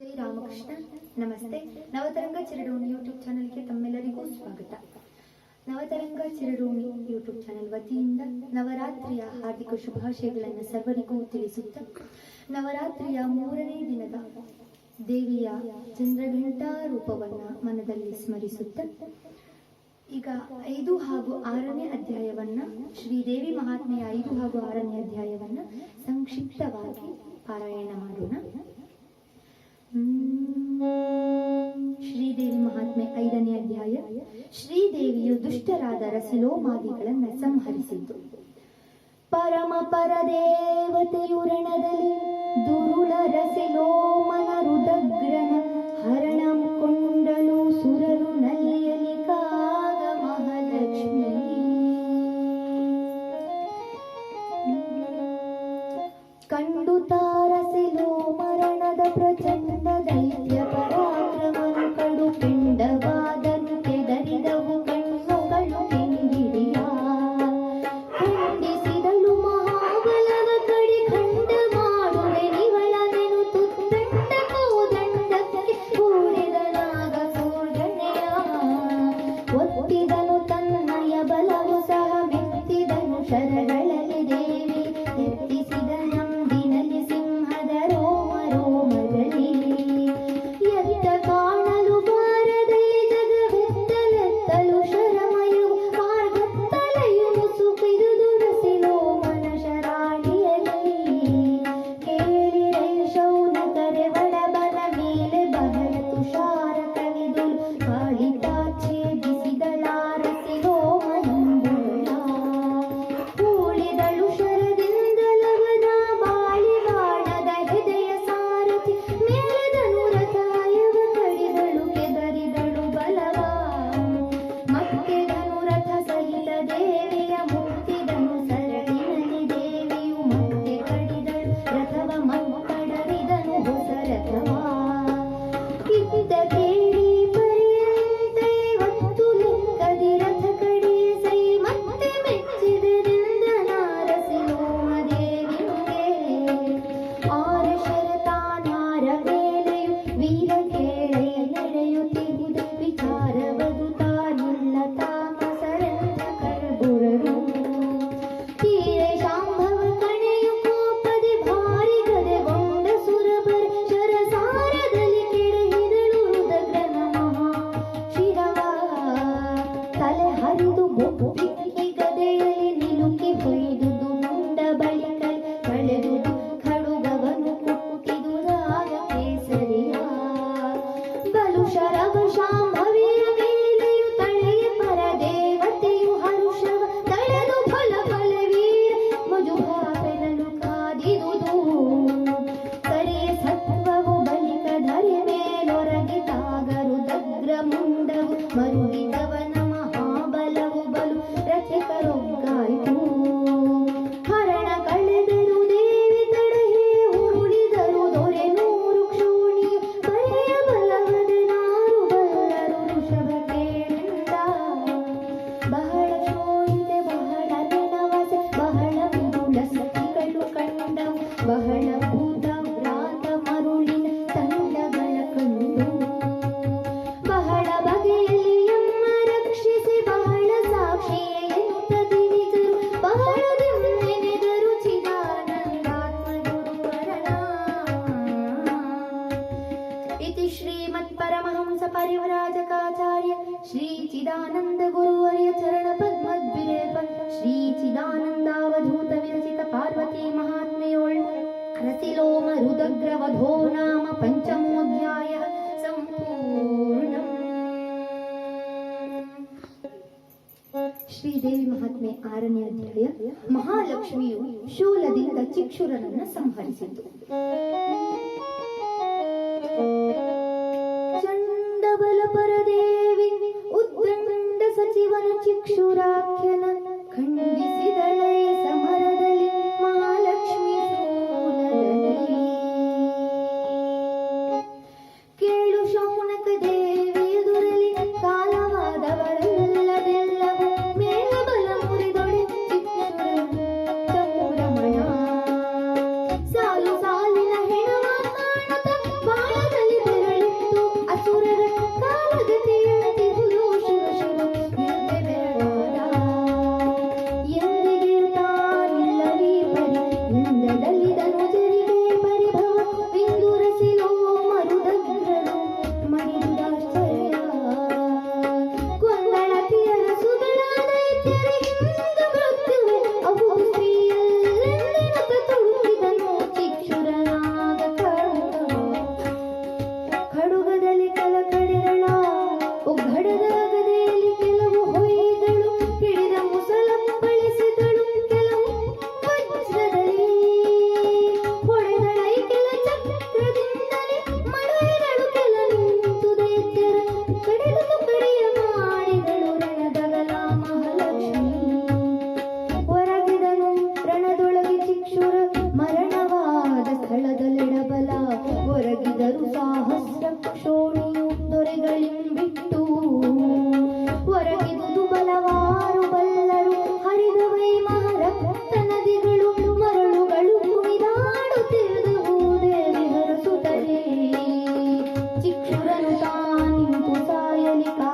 ರಾಮಕೃಷ್ಣ. ನಮಸ್ತೆ. ನವತರಂಗ ಚಿರಡೋಣಿ ಯೂಟ್ಯೂಬ್ ಚಾನೆಲ್ಗೆ ತಮ್ಮೆಲ್ಲರಿಗೂ ಸ್ವಾಗತ. ನವತರಂಗ ಚಿರಡೋಣಿ ಯೂಟ್ಯೂಬ್ ಚಾನೆಲ್ ವತಿಯಿಂದ ನವರಾತ್ರಿಯ ಹಾರ್ದಿಕ ಶುಭಾಶಯಗಳನ್ನು ಸರ್ವರಿಗೂ ತಿಳಿಸುತ್ತ, ನವರಾತ್ರಿಯ ಮೂರನೇ ದಿನದ ದೇವಿಯ ಚಂದ್ರಘಂಟಾ ರೂಪವನ್ನು ಮನದಲ್ಲಿ ಸ್ಮರಿಸುತ್ತ, ಈಗ ಐದು ಹಾಗೂ ಆರನೇ ಅಧ್ಯಾಯವನ್ನ, ಶ್ರೀದೇವಿ ಮಹಾತ್ಮೆಯ ಐದು ಹಾಗೂ ಆರನೇ ಅಧ್ಯಾಯವನ್ನ ಸಂಕ್ಷಿಪ್ತವಾಗಿ ಪಾರಾಯಣ ಮಾಡೋಣ. ಶ್ರೀದೇವಿ ಮಹಾತ್ಮೆ ಐದನೇ ಅಧ್ಯಾಯ. ಶ್ರೀದೇವಿಯು ದುಷ್ಟರಾದ ರಸಿಲೋಮಾದಿಗಳನ್ನ ಸಂಹರಿಸಿತು ಪರಮ ಪರದೇವತೆಯುರಣದಲ್ಲಿ ದುರುಳ ರಸಿಲೋಮನ ರುದಗ್ರನ इति श्रीमत्परमहंस परिव्राजकाचार्य श्रीचिदानन्द गुरुवर्य चरणपद्मद्विरेप श्रीचिदानन्दावधूत विरचित पार्वती महात्म्योल् रसिलोम रुदग्रवधो नाम पञ्चमोऽध्यायः सम्पूर्णम् ಶ್ರೀದೇವಿ ಮಹಾತ್ಮೆ ಆರನೇ ಅಧ್ಯಾಯ ಮಹಾಲಕ್ಷ್ಮಿಯು ಶೂಲದಿಂದ ಚಿಕ್ಷುರನನ್ನ ಸಂಹರಿಸಿತು ಬಲ ಪರದೇವಿ ಉದ್ದಂಡ ಸಚಿವನ ಚಿಕ್ಷುರ జ్ఞానింపు సాయలికా